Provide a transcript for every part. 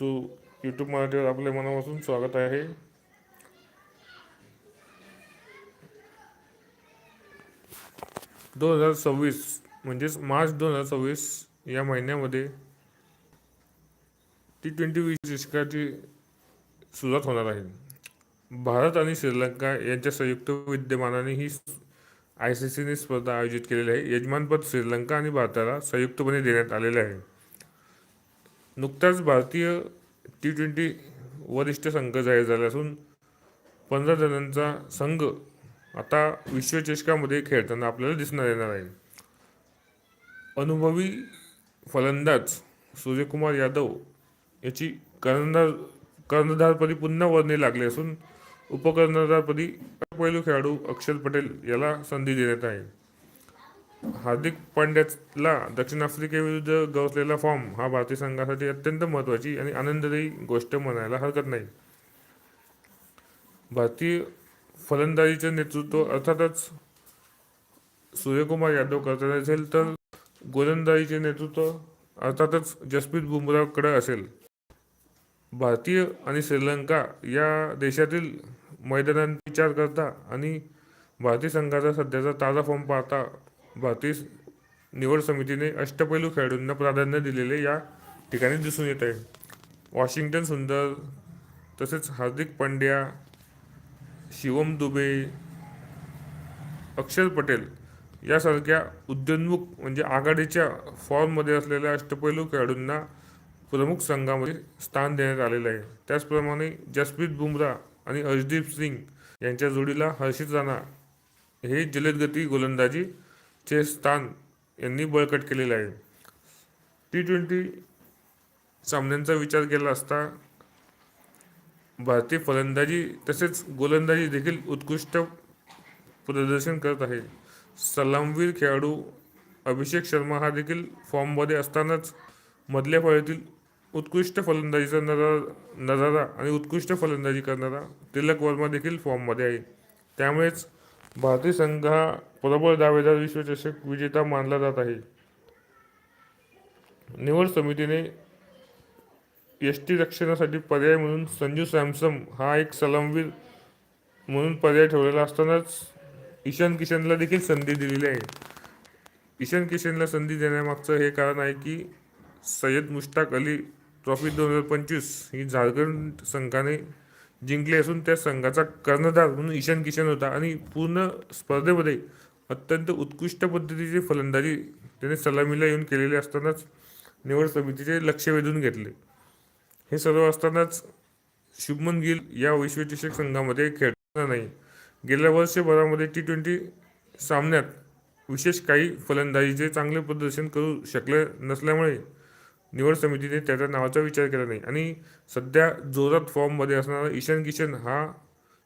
तू YouTube मराठीवर आपले मनापासून स्वागत आहे. दोन हजार सव्वीस म्हणजेच मार्च दोन हजार सव्वीस या महिन्यामध्ये टी ट्वेंटी विश्वचषकाची सुरुवात होणार आहे. भारत आणि श्रीलंका यांच्या संयुक्त विद्यमानाने ही आय सी सीने स्पर्धा आयोजित केलेली आहे. यजमानपद श्रीलंका आणि भारताला संयुक्तपणे देण्यात आलेले आहे. नुकताच भारतीय टी ट्वेंटी वरिष्ठ संघ जाहीर झाला असून पंधरा जणांचा संघ आता विश्वचषकामध्ये खेळताना आपल्याला दिसणार येणार आहे. अनुभवी फलंदाज सूर्यकुमार यादव याची कर्णधार कर्णधारपदी पुन्हा वर्णी लागली असून उपकर्णधारपदी पैलू खेळाडू अक्षर पटेल याला संधी देण्यात आहे. हार्दिक पांड्याला दक्षिण आफ्रिकेविरुद्ध गवसलेला फॉर्म हा भारतीय संघासाठी अत्यंत महत्त्वाची आणि आनंददायी गोष्ट म्हणायला हरकत नाही. भारतीय फलंदाजीचे नेतृत्व अर्थातच सूर्यकुमार यादव करताना असेल तर गोलंदाजीचे नेतृत्व अर्थातच जसप्रीत बुमराकडे असेल. भारतीय आणि श्रीलंका या देशातील मैदानांचा विचार करता आणि भारतीय संघाचा सध्याचा ताजा फॉर्म पाहता भारतीय निवड समितीने अष्टपैलू खेळाडूंना प्राधान्य दिलेले या ठिकाणी दिसून येत आहे. वॉशिंग्टन सुंदर तसेच हार्दिक पांड्या शिवम दुबे अक्षर पटेल यासारख्या उद्योन्मुख म्हणजे आघाडीच्या फॉर्ममध्ये असलेल्या अष्टपैलू खेळाडूंना प्रमुख संघामध्ये स्थान देण्यात आलेलं आहे. त्याचप्रमाणे जसप्रीत बुमराह आणि हर्षदीप सिंग यांच्या जोडीला हर्षित राणा हे जलदगती गोलंदाजी चे स्थान यांनी बळकट केलेले आहे. टी ट्वेंटी सामन्यांचा विचार केला असता भारतीय फलंदाजी तसेच गोलंदाजी देखील उत्कृष्ट प्रदर्शन करत आहे. सलामवीर खेळाडू अभिषेक शर्मा हा देखील फॉर्ममध्ये असतानाच मधल्या फळीतील उत्कृष्ट फलंदाजीचा नजारा नजारा आणि उत्कृष्ट फलंदाजी करणारा तिलक वर्मा देखील फॉर्ममध्ये आहे. त्यामुळेच भारतीय संघ हा प्रबळ दावेदार विश्वचषक विजेता मानला जात आहे. निवड समितीने यष्टी रक्षणासाठी पर्याय म्हणून संजू सॅमसम हा एक सलामवीर म्हणून पर्याय ठेवलेला असतानाच ईशान किशनला देखील संधी दिलेली आहे. ईशान किशनला संधी देण्यामागचं हे कारण आहे की सय्यद मुश्ताक अली ट्रॉफी दोन हजार पंचवीस ही झारखंड संघाने जिंकले असून त्या संघाचा कर्णधार म्हणून ईशान किशन होता आणि पूर्ण स्पर्धेमध्ये अत्यंत उत्कृष्ट पद्धतीची फलंदाजी त्याने सलामीला येऊन केलेली असतानाच निवड समितीचे लक्ष वेधून घेतले. हे सर्व असतानाच शुभमन गिल या विश्वचषक संघामध्ये खेळणार नाही. गेल्या वर्षभरामध्ये टी ट्वेंटी सामन्यात विशेष काही फलंदाजीचे चांगले प्रदर्शन करू शकले नसल्यामुळे निवड समितीने त्याच्या नावाचा विचार केला नाही. आणि सध्या जोरात फॉर्ममध्ये असणारा ईशान किशन हा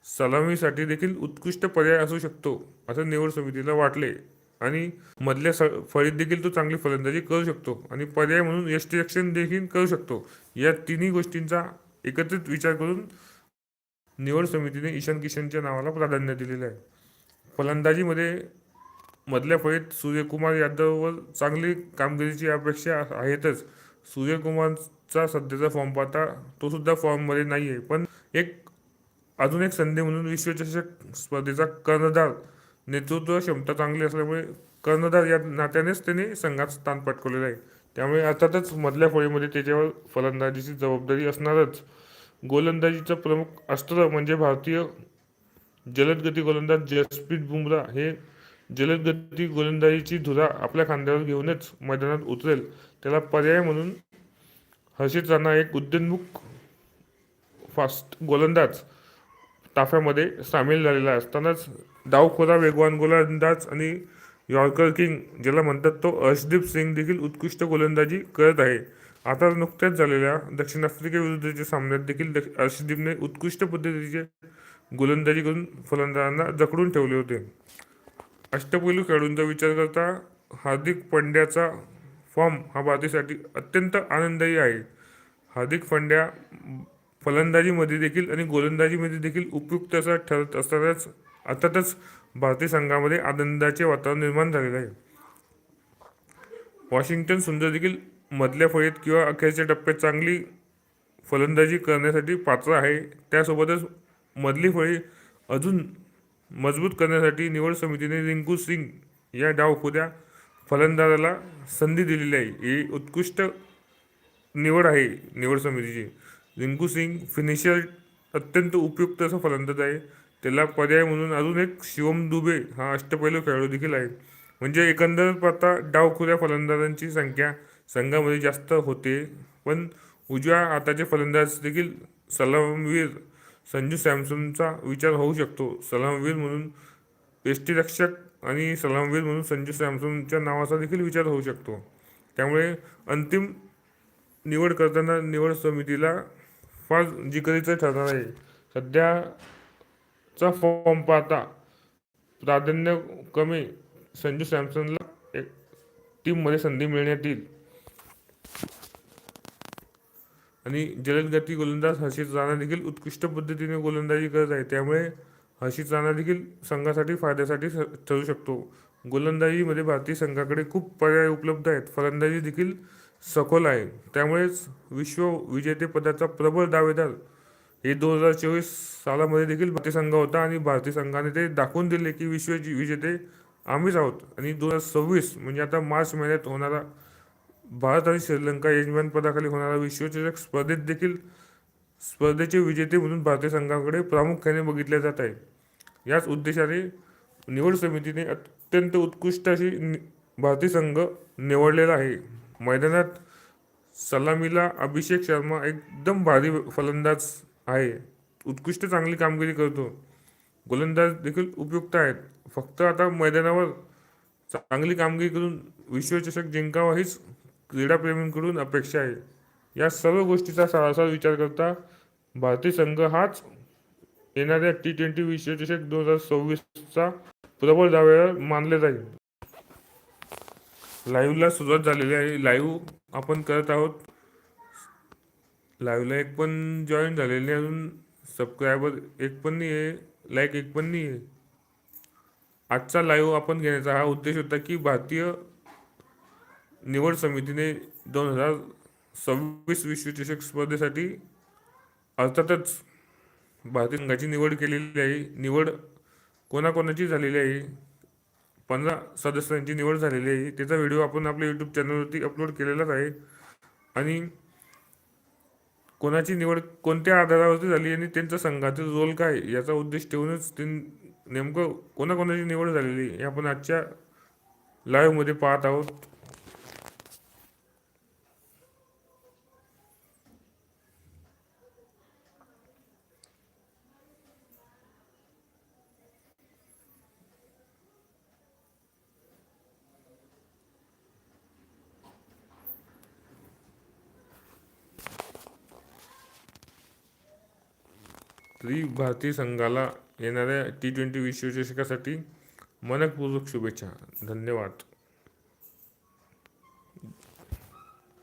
सलामीसाठी देखील उत्कृष्ट पर्याय असू शकतो असं निवड समितीला वाटले. आणि मधल्या स फळीत देखील तो चांगली फलंदाजी करू शकतो आणि पर्याय म्हणून यष्टीरक्षण देखील करू शकतो. या तिन्ही गोष्टींचा एकत्रित विचार करून निवड समितीने ईशान किशनच्या नावाला प्राधान्य दिलेलं आहे. फलंदाजीमध्ये मधल्या फळीत सूर्यकुमार यादववर चांगली कामगिरीची अपेक्षा आहेतच. सूर्यकुमारचा सध्याचा फॉर्म पाहता तो सुद्धा फॉर्ममध्ये नाही आहे. पण एक अजून एक संधी म्हणून विश्वचषक स्पर्धेचा कर्णधार नेतृत्व क्षमता चांगली असल्यामुळे कर्णधार या नात्यानेच त्याने संघात स्थान पटकवलेलं आहे. त्यामुळे अर्थातच मधल्या फळीमध्ये त्याच्यावर फलंदाजीची जबाबदारी असणारच. गोलंदाजीचं प्रमुख अस्त्र म्हणजे भारतीय जलदगती गोलंदाज जसप्रीत बुमराह हे जलदगती गोलंदाजीची धुरा आपल्या खांद्यावर घेऊनच मैदानात उतरेल. त्याला पर्याय म्हणून हर्षित राणा एक उद्योन्मुख फास्ट गोलंदाज ताफ्यामध्ये सामील झालेला असतानाच डावखोरा वेगवान गोलंदाज आणि यॉर्कर किंग ज्याला म्हणतात तो अर्शदीप सिंग देखील उत्कृष्ट गोलंदाजी करत आहे. आता नुकत्याच झालेल्या दक्षिण आफ्रिकेविरुद्धच्या सामन्यात देखील दक्ष अर्शदीपने उत्कृष्ट पद्धतीचे गोलंदाजी करून फलंदाजांना जखडून ठेवले होते. अष्टपैलू खेळाडूंचा विचार करता हार्दिक पांड्याचा फॉर्म हा भारतीसाठी अत्यंत आनंददायी आहे. हार्दिक पांड्या फलंदाजीमध्ये देखील आणि गोलंदाजीमध्ये देखील उपयुक्त असा ठरत असतानाच अर्थातच भारतीय संघामध्ये आनंदाचे वातावरण निर्माण झालेले आहे. वॉशिंग्टन सुंदर देखील मधल्या फळीत किंवा अखेरच्या टप्प्यात चांगली फलंदाजी करण्यासाठी पात्र आहे. त्यासोबतच मधली फळी अजून मजबूत करण्यासाठी निवड समितीने रिंकू सिंग या डावखुद्या फलंदाजाला संधी दिलेली आहे. ही उत्कृष्ट निवड आहे निवड समितीची. रिंकू सिंग फिनिशर अत्यंत उपयुक्त असा फलंदाज आहे. त्याला पर्याय म्हणून अजून एक शिवम दुबे हा अष्टपैलू खेळाडू देखील आहे. म्हणजे एकंदर पाहता डावखुऱ्या फलंदाजांची संख्या संघामध्ये जास्त होते. पण उजव्या हाताचे फलंदाज देखील सलामवीर संजू सॅमसनचा विचार होऊ शकतो. सलामवीर म्हणून यष्टीरक्षक आणि सलामवीर म्हणून संजू सॅमसनच्या नावाचा देखील विचार होऊ शकतो. त्यामुळे अंतिम निवड करताना निवड समितीला फार जिकरीचं ठरणार आहे. सध्याचा फॉर्म पाहता प्राधान्य कमी संजू सॅमसनला एक टीममध्ये संधी मिळण्यात येईल. आणि जलदगती गोलंदाज हर्षित राणा देखील उत्कृष्ट पद्धतीने गोलंदाजी करत आहे. त्यामुळे अशी चालना देखील संघासाठी फायद्यासाठी ठरू शकतो. गोलंदाजीमध्ये भारतीय संघाकडे खूप पर्याय उपलब्ध आहेत. फलंदाजी देखील सखोल आहे. त्यामुळेच विश्व विजेतेपदाचा प्रबळ दावेदार हे दोन हजार चोवीस सालामध्ये देखील भारतीय संघ होता आणि भारतीय संघाने ते दाखवून दिले की विश्व विजेते आम्हीच आहोत. आणि दोन हजार सव्वीस म्हणजे आता मार्च महिन्यात होणारा भारत आणि श्रीलंका यजमान पदाखाली होणारा विश्वचषक स्पर्धेत देखील स्पर्धेचे विजेते म्हणून भारतीय संघाकडे प्रामुख्याने बघितले जात आहे. याच उद्देशाने निवड समितीने अत्यंत उत्कृष्ट अशी नि- भारतीय संघ निवडलेला आहे. मैदानात सलामीला अभिषेक शर्मा एकदम भारी फलंदाज आहे. उत्कृष्ट चांगली कामगिरी करतो. गोलंदाज देखील उपयुक्त आहेत. फक्त आता मैदानावर चांगली कामगिरी करून विश्वचषक जिंकावा हीच क्रीडाप्रेमींकडून अपेक्षा आहे. या सर्व गोष्टीचा सारासार विचार करता भारतीय संघ हाच येणाऱ्या टी ट्वेंटी विश्वचषक दोन हजार सव्वीसचा प्रबळ दावेदार मानले जाईल. लाईव्हला सुरुवात झालेली आहे. लाईव्ह आपण करत आहोत. लाईव्हला एक पण जॉईन झालेली नाही अजून. सबस्क्रायबर एक पण नाही आहे. लाईक एक पण नाही आहे. आजचा लाईव्ह आपण घेण्याचा हा उद्देश होता की भारतीय निवड समितीने दोन हजार सव्वीस विश्वचषक स्पर्धेसाठी अर्थातच भारतीय संघाची निवड केलेली आहे. निवड कोणाकोणाची झालेली आहे? पंधरा सदस्यांची निवड झालेली आहे. त्याचा व्हिडिओ आपण आपल्या यूट्यूब चॅनलवरती अपलोड केलेलाच आहे. आणि कोणाची निवड कोणत्या आधारावरती झाली आणि त्यांचा संघातील रोल काय याचा उद्देश ठेवूनच ते नेमकं कोणाकोणाची निवड झालेली आहे हे आपण आजच्या लाईव्हमध्ये पाहत आहोत. तरी भारतीय संघाला येणाऱ्या टी ट्वेंटी विश्वचषकासाठी मनपूर्वक शुभेच्छा. धन्यवाद.